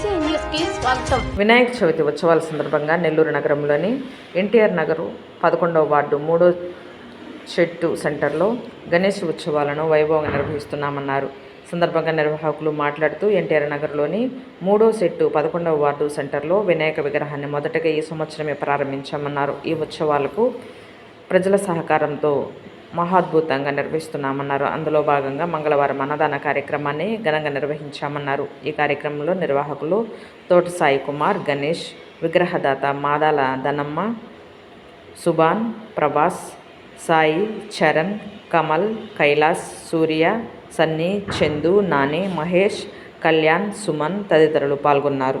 స్వాగతం. వినాయక చవితి ఉత్సవాల సందర్భంగా నెల్లూరు నగరంలోని ఎన్టీఆర్ నగరు పదకొండవ వార్డు మూడో చెట్టు సెంటర్లో గణేష్ ఉత్సవాలను వైభవంగా నిర్వహిస్తున్నామన్నారు. సందర్భంగా నిర్వాహకులు మాట్లాడుతూ ఎన్టీఆర్ నగర్లోని మూడో సెట్టు పదకొండవ వార్డు సెంటర్లో వినాయక విగ్రహాన్ని మొదటగా ఈ సంవత్సరమే ప్రారంభించామన్నారు. ఈ ఉత్సవాలకు ప్రజల సహకారంతో మహాద్భుతంగా నిర్వహిస్తున్నామన్నారు. అందులో భాగంగా మంగళవారం అన్నదాన కార్యక్రమాన్ని ఘనంగా నిర్వహించామన్నారు. ఈ కార్యక్రమంలో నిర్వాహకులు తోట సాయి కుమార్ గణేష్ విగ్రహదాత మాదాల ధనమ్మ సుభాన్ ప్రభాస్ సాయి చరణ్ కమల్ కైలాస్ సూర్య సన్నీ చందు నాని మహేష్ కళ్యాణ్ సుమన్ తదితరులు పాల్గొన్నారు.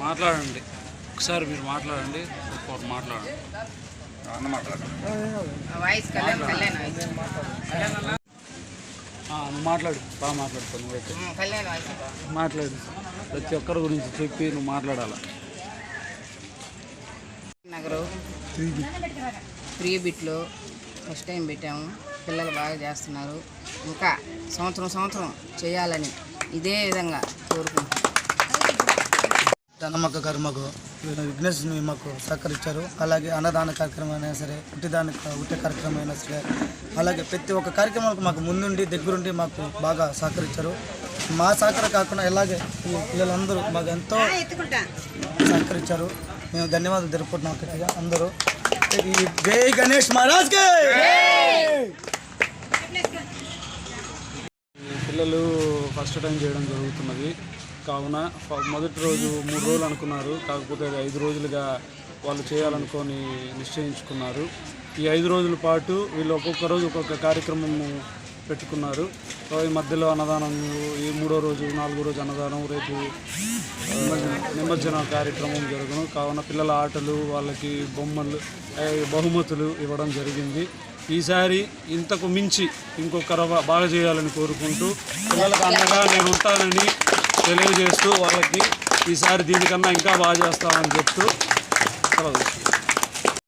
మాట్లాడండి. ఒకసారి మీరు మాట్లాడండి ఇంకోటి మాట్లాడండి. ఆ, నువ్వు మాట్లాడు. బాగా మాట్లాడుకో నువ్వైతే. మాట్లాడు. ప్రతి ఒక్కరి గురించి చెప్పి నువ్వు మాట్లాడాలి? నగరు. ఫ్రీ బిట్లో ఫస్ట్ టైం పెట్టాము. పిల్లలు బాగా చేస్తున్నారు. ఇంకా సంవత్సరం సంవత్సరం చేయాలని ఇదే విధంగా కోరుకుంటున్నాం. ధనమ్మక్క గారు మాకు విఘ్నేశ్వరుని మాకు సహకరించారు. అలాగే అన్నదాన కార్యక్రమం అయినా సరే ఉట్టిదాని ఉట్టే కార్యక్రమం అయినా సరే అలాగే ప్రతి ఒక్క కార్యక్రమానికి మాకు ముందుండి దగ్గరుండి మాకు బాగా సహకరించారు. మా సహకారం కాకుండా ఇలాగే ఈ పిల్లలందరూ మాకు ఎంతో సహకరించారు. మేము ధన్యవాదాలు తెలుపుకుంటున్నాం గట్టిగా అందరూ. జై గణేష్ మహారాజ్కి పిల్లలు ఫస్ట్ టైం చేయడం జరుగుతున్నది. కావున మొదటి రోజు మూడు రోజులు అనుకున్నారు. కాకపోతే ఐదు రోజులుగా వాళ్ళు చేయాలనుకొని నిశ్చయించుకున్నారు. ఈ ఐదు రోజుల పాటు వీళ్ళు ఒక్కొక్క రోజు ఒక్కొక్క కార్యక్రమం పెట్టుకున్నారు. ఈ మధ్యలో అన్నదానం ఈ మూడో రోజు నాలుగో రోజు అన్నదానం రేపు నిమజ్జన కార్యక్రమం జరుగును. కావున పిల్లల ఆటలు వాళ్ళకి బొమ్మలు బహుమతులు ఇవ్వడం జరిగింది. ఈసారి ఇంతకు మించి ఇంకొక రవ బాగా చేయాలని కోరుకుంటూ పిల్లలకు అండగా నేను ఉంటానని తెలియజేస్తూ వాళ్ళకి ఈసారి దీనికన్నా ఇంకా బాగా చేస్తామని చెప్తూ సెలవు